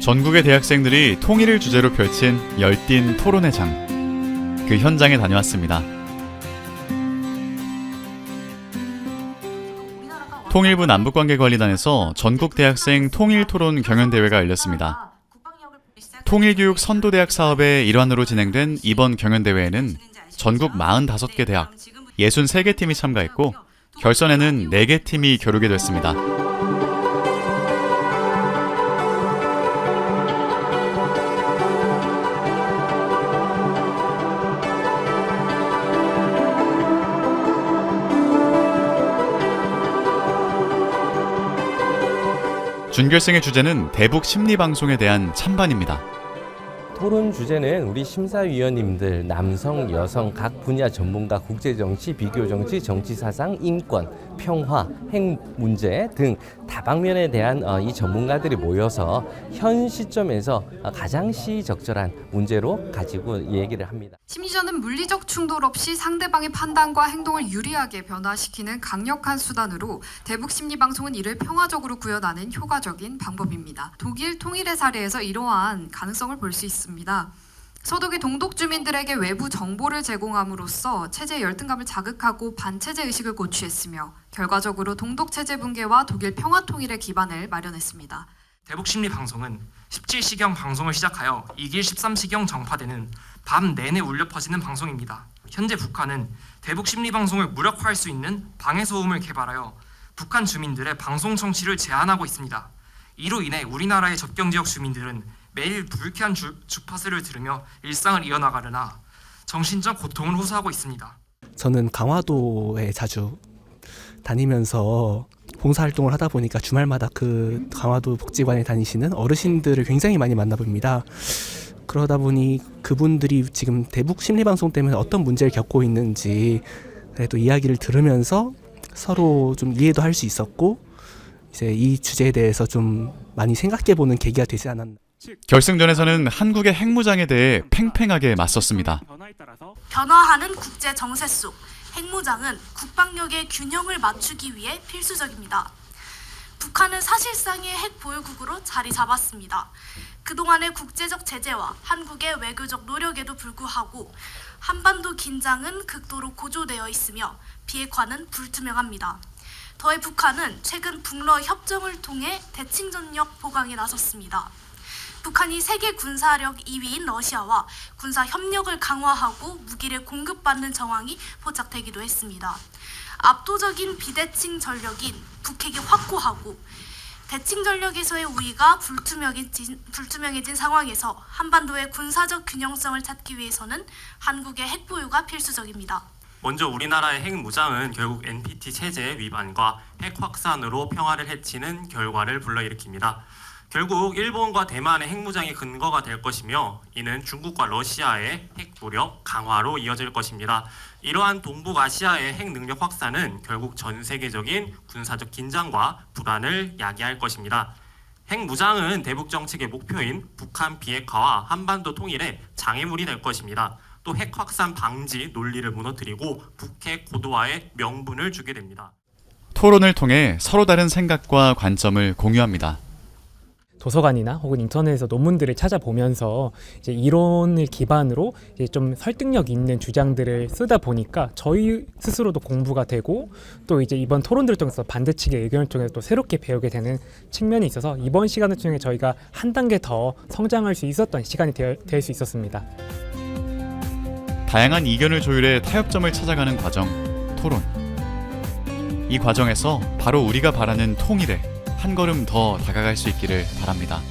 전국의 대학생들이 통일을 주제로 펼친 열띤 토론회 장. 그 현장에 다녀왔습니다. 통일부 남북관계관리단에서 전국 대학생 통일 토론 경연대회가 열렸습니다. 통일교육 선도대학 사업의 일환으로 진행된 이번 경연대회에는 전국 45개 대학, 63개 팀이 참가했고 결선에는 4개 팀이 겨루게 됐습니다. 준결승의 주제는 대북 심리 방송에 대한 찬반입니다. 토론 주제는 우리 심사위원님들 남성, 여성 각 분야 전문가 국제 정치, 비교 정치, 정치 사상, 인권, 평화, 핵 문제 등 다방면에 대한 어, 이 전문가들이 모여서 현 시점에서 어, 가장 시적절한 문제로 가지고 얘기를 합니다. 심리전은 물리적 충돌 없이 상대방의 판단과 행동을 유리하게 변화시키는 강력한 수단으로 대북 심리 방송은 이를 평화적으로 구현하는 효과적인 방법입니다. 독일 통일의 사례에서 이러한 가능성을 볼 수 있습니다. 서독이 동독 주민들에게 외부 정보를 제공함으로써 체제 열등감을 자극하고 반체제 의식을 고취했으며 결과적으로 동독 체제 붕괴와 독일 평화 통일의 기반을 마련했습니다. 대북 심리 방송은 17시경 방송을 시작하여 2길 13시경 정파되는 밤 내내 울려 퍼지는 방송입니다. 현재 북한은 대북 심리 방송을 무력화할 수 있는 방해 소음을 개발하여 북한 주민들의 방송 청취를 제한하고 있습니다. 이로 인해 우리나라의 접경 지역 주민들은 매일 불쾌한 주, 주파수를 들으며 일상을 이어나가려나 정신적 고통을 호소하고 있습니다. 저는 강화도에 자주 다니면서 봉사활동을 하다 보니까 주말마다 그 강화도 복지관에 다니시는 어르신들을 굉장히 많이 만나봅니다. 그러다 보니 그분들이 지금 대북 심리방송 때문에 어떤 문제를 겪고 있는지 그래도 이야기를 들으면서 서로 좀 이해도 할 수 있었고 이제 이 주제에 대해서 좀 많이 생각해 보는 계기가 되지 않았나. 결승전에서는 한국의 핵무장에 대해 팽팽하게 맞섰습니다. 변화하는 국제 정세 속 핵무장은 국방력의 균형을 맞추기 위해 필수적입니다. 북한은 사실상의 핵 보유국으로 자리 잡았습니다. 그동안의 국제적 제재와 한국의 외교적 노력에도 불구하고 한반도 긴장은 극도로 고조되어 있으며 비핵화는 불투명합니다. 더해 북한은 최근 북러 협정을 통해 대칭 전력 보강에 나섰습니다. 북한이 세계 군사력 2위인 러시아와 군사 협력을 강화하고 무기를 공급받는 정황이 포착되기도 했습니다. 압도적인 비대칭 전력인 북핵이 확고하고 대칭 전력에서의 우위가 불투명해진, 불투명해진 상황에서 한반도의 군사적 균형성을 찾기 위해서는 한국의 핵 보유가 필수적입니다. 먼저 우리나라의 핵 무장은 결국 NPT 체제 위반과 핵 확산으로 평화를 해치는 결과를 불러일으킵니다. 결국 일본과 대만의 핵 무장이 근거가 될 것이며 이는 중국과 러시아의 핵 노력 강화로 이어질 것입니다. 이러한 동북아시아의 핵 능력 확산은 결국 전 세계적인 군사적 긴장과 불안을 야기할 것입니다. 핵 무장은 대북 정책의 목표인 북한 비핵화와 한반도 통일에 장애물이 될 것입니다. 또 핵 확산 방지 논리를 무너뜨리고 북핵 고도화에 명분을 주게 됩니다. 토론을 통해 서로 다른 생각과 관점을 공유합니다. 도서관이나 혹은 인터넷에서 논문들을 찾아보면서 이제 이론을 기반으로 이제 좀 설득력 있는 주장들을 쓰다 보니까 저희 스스로도 공부가 되고 또 이제 이번 토론들을 통해서 반대측의 의견을 통해서 또 새롭게 배우게 되는 측면이 있어서 이번 시간을 통해 저희가 한 단계 더 성장할 수 있었던 시간이 될 수 있었습니다. 다양한 이견을 조율해 타협점을 찾아가는 과정, 토론. 이 과정에서 바로 우리가 바라는 통일에 한 걸음 더 다가갈 수 있기를 바랍니다.